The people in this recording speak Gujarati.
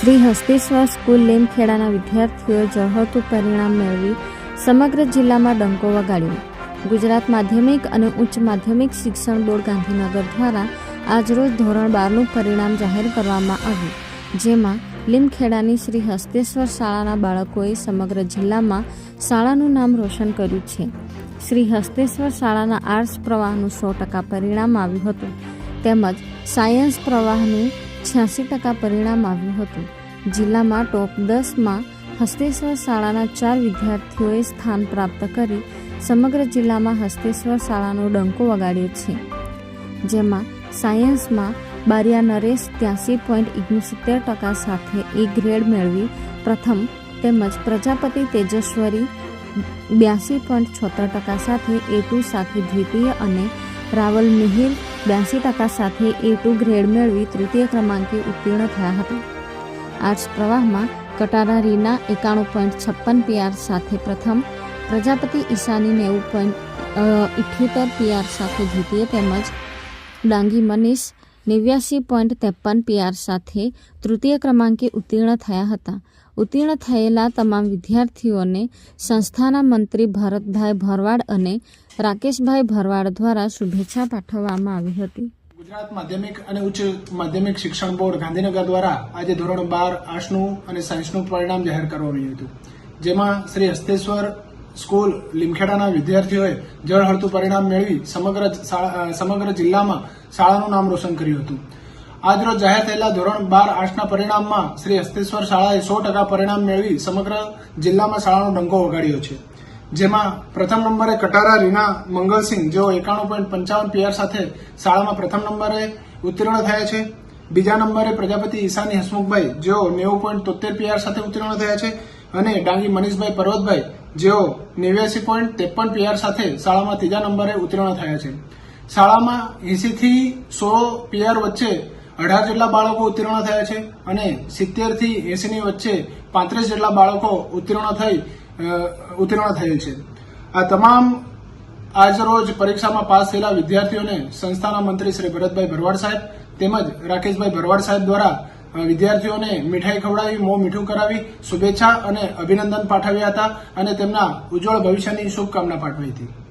શ્રી હસ્તેશ્વર સ્કૂલ લીમખેડાના વિદ્યાર્થીઓએ ઝળહળતું પરિણામ મેળવી સમગ્ર જિલ્લામાં ડંકો વગાડ્યો. ગુજરાત માધ્યમિક અને ઉચ્ચ માધ્યમિક શિક્ષણ બોર્ડ ગાંધીનગર દ્વારા આજરોજ ધોરણ બારનું પરિણામ જાહેર કરવામાં આવ્યું, જેમાં લીમખેડાની શ્રી હસ્તેશ્વર શાળાના બાળકોએ સમગ્ર જિલ્લામાં શાળાનું નામ રોશન કર્યું છે. શ્રી હસ્તેશ્વર શાળાના આર્ટ્સ પ્રવાહનું સો ટકા પરિણામ આવ્યું હતું. તેમજ સાયન્સ પ્રવાહનું છ્યાસી ટકા પરિણામ આવ્યું હતું. જિલ્લામાં ટોપ દસમાં હસ્તેશ્વર શાળાના ચાર વિદ્યાર્થીઓએ સ્થાન પ્રાપ્ત કરી સમગ્ર જિલ્લામાં હસ્તેશ્વર શાળાનો ડંકો વગાડ્યો છે. જેમાં સાયન્સમાં બારિયા નરેશ ત્યાસી પોઈન્ટ ઓગણસિત્તેર ટકા સાથે એ ગ્રેડ મેળવી પ્રથમ તેમજ પ્રજાપતિ તેજસ્વરી બ્યાસી પોઈન્ટ છોતેર ટકા સાથે એ ટુ સાથે દ્વિતીય અને રાવલ મિહિર બ્યાસી ટકા સાથે એ ટુ ગ્રેડ મેળવી તૃતીય ક્રમાંકે ઉત્તીર્ણ થયા હતા. આર્ટ્સ પ્રવાહમાં કટારા રીના એકાણું પોઈન્ટ છપ્પન પીઆર સાથે પ્રથમ, પ્રજાપતિ ઈશાની નેવું પોઈન્ટ ઇઠ્યોતેર પીઆર સાથે દ્વિતીય તેમજ ડાંગી મનીષ નેવ્યાસી પોઈન્ટ ત્રેપન પીઆર સાથે તૃતીય ક્રમાંકે ઉત્તીર્ણ થયા હતા. ઉત્તીર્ણ થયેલા તમામ વિદ્યાર્થીઓને સંસ્થાના મંત્રી ભરતભાઈ ભરવાડ અને રાકેશભાઈ ભરવાડ દ્વારા શુભેચ્છા પાઠવવામાં આવી હતી. ગુજરાત માધ્યમિક અને ઉચ્ચ માધ્યમિક શિક્ષણ બોર્ડ ગાંધીનગર દ્વારા આજે ધોરણ બાર આર્ટ્સનું અને સાયન્સનું પરિણામ જાહેર કરવામાં આવ્યું હતું. જેમાં શ્રી હસ્તેશ્વર સ્કૂલ, લીમખેડાના વિદ્યાર્થીઓએ જળહળતું પરિણામ મેળવી સમગ્ર સમગ્ર જિલ્લામાં શાળાનું નામ રોશન કર્યું હતું. આજરોજ જાહેર થયેલા ધોરણ બાર આર્ટ્સના પરિણામમાં શ્રી હસ્તેશ્વર શાળાએ સો ટકા પરિણામ મેળવી સમગ્ર જિલ્લામાં શાળાનો ડંકો વગાડ્યો છે. જેમાં પ્રથમ નંબરે કટારા, રીના, મંગલસિંહ જેઓ એકાણું પોઈન્ટ પંચાવન પીઆર સાથે શાળામાં પ્રથમ નંબરે ઉત્તીર્ણ થયા છે. બીજા નંબરે પ્રજાપતિ ઈશાની હસમુખભાઈ જેઓ નેવું પોઈન્ટ તોતેર પીઆર સાથે ઉત્તીર્ણ થયા છે. અને ડાંગી મનીષભાઈ પર્વતભાઈ જેઓ નેવ્યાસી પોઈન્ટ ત્રેપન પીઆર સાથે શાળામાં ત્રીજા નંબરે ઉત્તીર્ણ થયા છે. શાળામાં એસી થી સો પીઆર વચ્ચે અઢાર જેટલા બાળકો ઉત્તીર્ણ થયા છે અને સિત્તેરથી એસી વચ્ચે પાંત્રીસ જેટલા બાળકો ઉત્તીર્ણ થઈ ઉત્તીર્ણ થયેલ છે. આ તમામ આજરોજ પરીક્ષામાં પાસ થયેલા વિદ્યાર્થીઓને સંસ્થાના મંત્રી શ્રી ભરતભાઈ ભરવાડ સાહેબ તેમજ રાકેશભાઈ ભરવાડ સાહેબ દ્વારા વિદ્યાર્થીઓને મીઠાઈ ખવડાવી, મોં મીઠું કરાવી, શુભેચ્છા અને અભિનંદન પાઠવ્યા હતા અને તેમના ઉજ્જવળ ભવિષ્યની શુભકામના પાઠવી હતી.